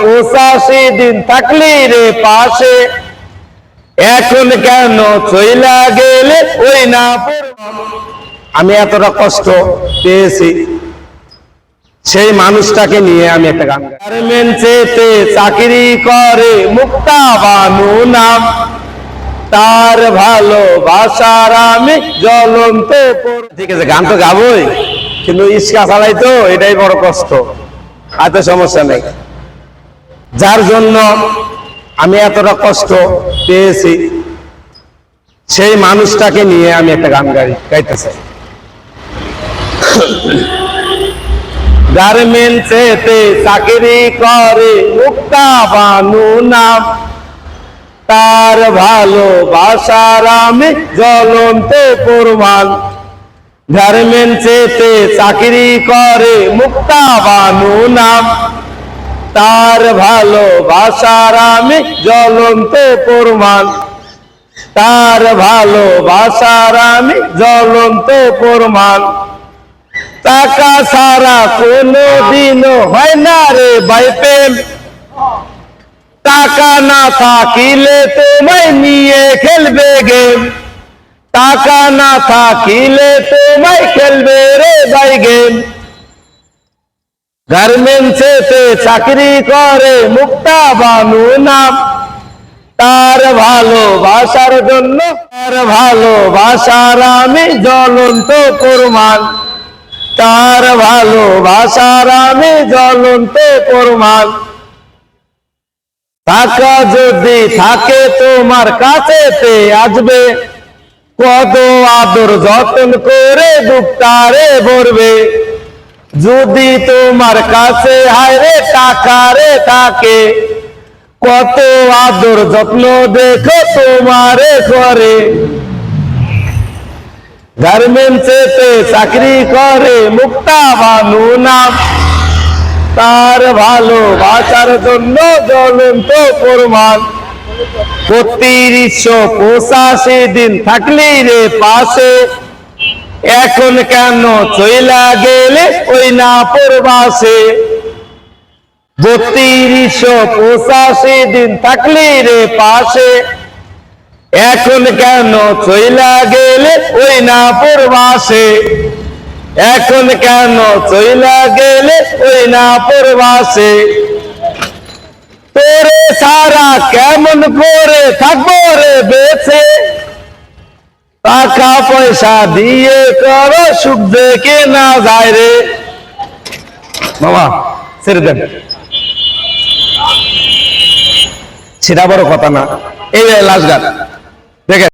পঁচাশি দিন থাকলি রে পাশে। এখন কেন চইলা গেলে? ওই না আমি এতটা কষ্ট পেয়েছি। সেই মানুষটাকে নিয়ে আমি একটা গান গার্মেন্টসেতে চাকরি করে মুক্তা বানু নাম। তার ভালোবাসার আমি জ্বলন্ত ঠিক আছে, গান তো গাবই, কিন্তু ইস্কা চালাই তো এটাই বড় কষ্ট। হাতে সমস্যা নেই। যার জন্য আমি এতটা কষ্ট পেয়েছি, সেই মানুষটাকে নিয়ে আমি একটা গান গাই গাইতে চাই গার্মেন্টসেতে চাকরি করে, মুক্তা বানু নাম। তার ভালোবাসার আমি জ্বলন্ত প্রমাণ। গার্মেন্টসেতে চাকরি করে মুক্তা বানু নাম। তার ভালোবাসার আমি জ্বলন্ত প্রমাণ। তার ভালোবাসার আমি জ্বলন্ত প্রমাণ। টাকা ছাড়া কোনো দিনও হয় না রে ভাই প্রেম। টাকা না থাকিলে তোমায় নিয়ে খেলবে গেম। টাকা না থাকিলে তোমায় খেলবে রে ভাই গেম। গার্মেন্টসেতে চাকরি করে মুক্তা বানু নাম। তার ভালোবাসার জন্য, তার ভালোবাসার আমি জ্বলন্ত প্রমাণ। তার ভালোবাসার আমি জ্বলন্ত প্রমাণ। টাকা যদি থাকে তোমার কাছেতে আসবে। কত আদর যত্ন করে দুঃখারে ভরবে। যদি তোমার কাছে হায়রে টাকা রে থাকে কত আদর যত্ন দেখো তোমারে করে গার্মেন্টসেতে চাকরি করে মুক্তা বানু নাম। তার ভালো ভালোবাসার জন্য জ্বলন্ত প্রমাণ। বত্রিশশো পঁচাশি দিন থাকলি রে পাশে। এখন কেন চইলা গেলে ওই না বত্রিশশো পঁচাশি দিন থাকলি রে পাশে। এখন কেন চইলা গেলে ওই না এখন কেন চইলা গেলে ওই না তোরে সারা কেমন করে থাকব রে বেছে টাকা পয়সা দিয়ে করো সুখ দেখে না যায় রে। বাবা, ছেড়ে দেন। সেটা বড় কথা না। এই লাশ গান দেখেন।